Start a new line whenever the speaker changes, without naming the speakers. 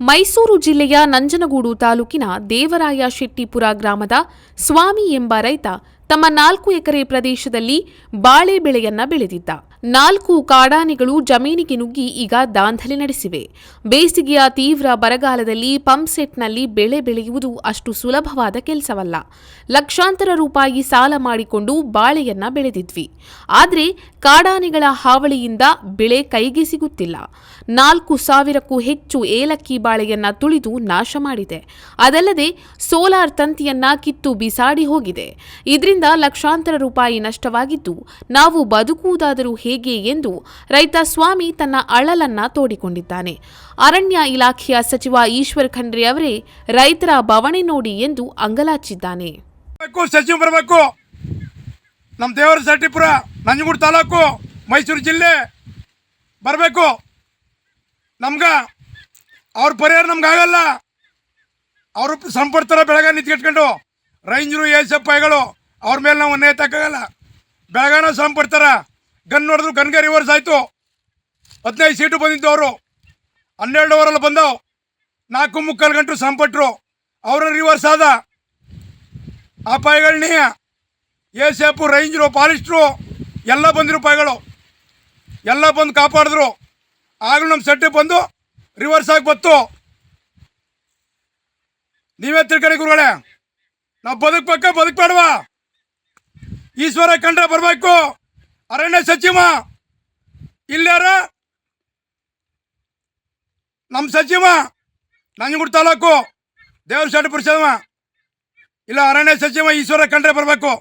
ಮೈಸೂರು ಜಿಲ್ಲೆಯ ನಂಜನಗೂಡು ತಾಲೂಕಿನ ದೇವರಾಯ ಶೆಟ್ಟಿಪುರ ಗ್ರಾಮದ ಸ್ವಾಮಿ ಎಂಬ ರೈತ ತಮ್ಮ ನಾಲ್ಕು ಎಕರೆ ಪ್ರದೇಶದಲ್ಲಿ ಬಾಳೆ ಬೆಳೆಯನ್ನ ಬೆಳೆದಿದ್ದ. ನಾಲ್ಕು ಕಾಡಾನೆಗಳು ಜಮೀನಿಗೆ ನುಗ್ಗಿ ಈಗ ದಾಂಧಲೆ ನಡೆಸಿವೆ. ಬೇಸಿಗೆಯ ತೀವ್ರ ಬರಗಾಲದಲ್ಲಿ ಪಂಪ್ಸೆಟ್ನಲ್ಲಿ ಬೆಳೆ ಬೆಳೆಯುವುದು ಅಷ್ಟು ಸುಲಭವಾದ ಕೆಲಸವಲ್ಲ. ಲಕ್ಷಾಂತರ ರೂಪಾಯಿ ಸಾಲ ಮಾಡಿಕೊಂಡು ಬಾಳೆಯನ್ನ ಬೆಳೆದಿದ್ವಿ. ಆದರೆ ಕಾಡಾನೆಗಳ ಹಾವಳಿಯಿಂದ ಬೆಳೆ ಕೈಗೆ ಸಿಗುತ್ತಿಲ್ಲ. ನಾಲ್ಕು ಸಾವಿರಕ್ಕೂ ಹೆಚ್ಚು ಏಲಕ್ಕಿ ಬಾಳೆಯನ್ನ ತುಳಿದು ನಾಶ ಮಾಡಿದೆ. ಅದಲ್ಲದೆ ಸೋಲಾರ್ ತಂತಿಯನ್ನ ಕಿತ್ತು ಬಿಸಾಡಿ ಹೋಗಿದೆ. ಇದರಿಂದ ಲಕ್ಷಾಂತರ ರೂಪಾಯಿ ನಷ್ಟವಾಗಿದ್ದು, ನಾವು ಬದುಕುವುದಾದರೂ ಎಂದು ರೈತ ಸ್ವಾಮಿ ತನ್ನ ಅಳಲನ್ನ ತೋಡಿಕೊಂಡಿದ್ದಾನೆ. ಅರಣ್ಯ ಇಲಾಖೆಯ ಸಚಿವ ಈಶ್ವರ್ ಖಂಡ್ರೆ ಅವರೇ ರೈತರ ಬವಣೆ ನೋಡಿ ಎಂದು ಅಂಗಲಾಚಿದ್ದಾನೆ.
ಸಚಿವ ಬರಬೇಕು. ನಮ್ಮ ದೇವರ ಸಟ್ಟಿಪುರ, ನಂಜನಗೂಡು ತಾಲೂಕು, ಮೈಸೂರು ಜಿಲ್ಲೆ ಬರಬೇಕು. ನಮ್ಗ ಅವ್ರ ಪರಿಹಾರ ನಮ್ಗಾಗಲ್ಲ ಅವರು ಸಂಪಡ್ತಾರ ಬೆಳಗ್ಗೆ ನಿಂತ್ಕಿಟ್ಕೊಂಡು ರೈಂಜರು ಎಸ್ ಎಫ್ ಐಗಳು ಅವ್ರ ಮೇಲೆ ನಾವು ನೇತಾಕಾಗಲ್ಲ ಬೆಳಗಾನ ಶ್ರಮ ಪಡ್ತಾರ ಗನ್ ನೋಡಿದ್ರು ಗನ್ಗೆ ರಿವರ್ಸ್ ಆಯಿತು ಹದಿನೈದು ಸೀಟು ಬಂದಿದ್ದು ಅವರು. ಹನ್ನೆರಡು ಓವರಲ್ಲಿ ಬಂದವು. ನಾಲ್ಕು ಮುಕ್ಕಾಲು ಗಂಟು ಸಂಪಟ್ರು. ಅವರ ರಿವರ್ಸ್ ಆದ. ಆ ಪಾಯಿಗಳನ್ನೇ ಎ ಸೇಪು ರೇಂಜ್ರು ಪಾಲಿಸ್ಟ್ರು ಎಲ್ಲ ಬಂದಿರೋ ಪಾಯಿಗಳು ಎಲ್ಲ ಬಂದು ಕಾಪಾಡಿದ್ರು. ಆಗಲೂ ನಮ್ಮ ಸೆಟ್ಟಿಗೆ ಬಂದು ರಿವರ್ಸ್ ಆಗಿ ಬತ್ತು ನೀವೇ ತಿಳ್ಕೊಳ್ಳಿ ಗುರುಗಳೇ. ನಾವು ಬದುಕ್ಬೇಕ, ಬದುಕಬೇಡವಾ? ಈಶ್ವರ ಕಂಡ್ರೆ ಬರಬೇಕು. ಅರಣ್ಯ ಸಚಿವ. ಇಲ್ಲಾರ ನಮ್ಮ ಸಚಿವ. ನಂಜನಗೂಡು ತಾಲೂಕು. ದೇವ್ರ ಶೆಟ್ಟಪುರ ಸಚಿವ ಇಲ್ಲ, ಅರಣ್ಯ ಸಚಿವ ಈಶ್ವರ ಕಂಡ್ರೆ ಬರಬೇಕು.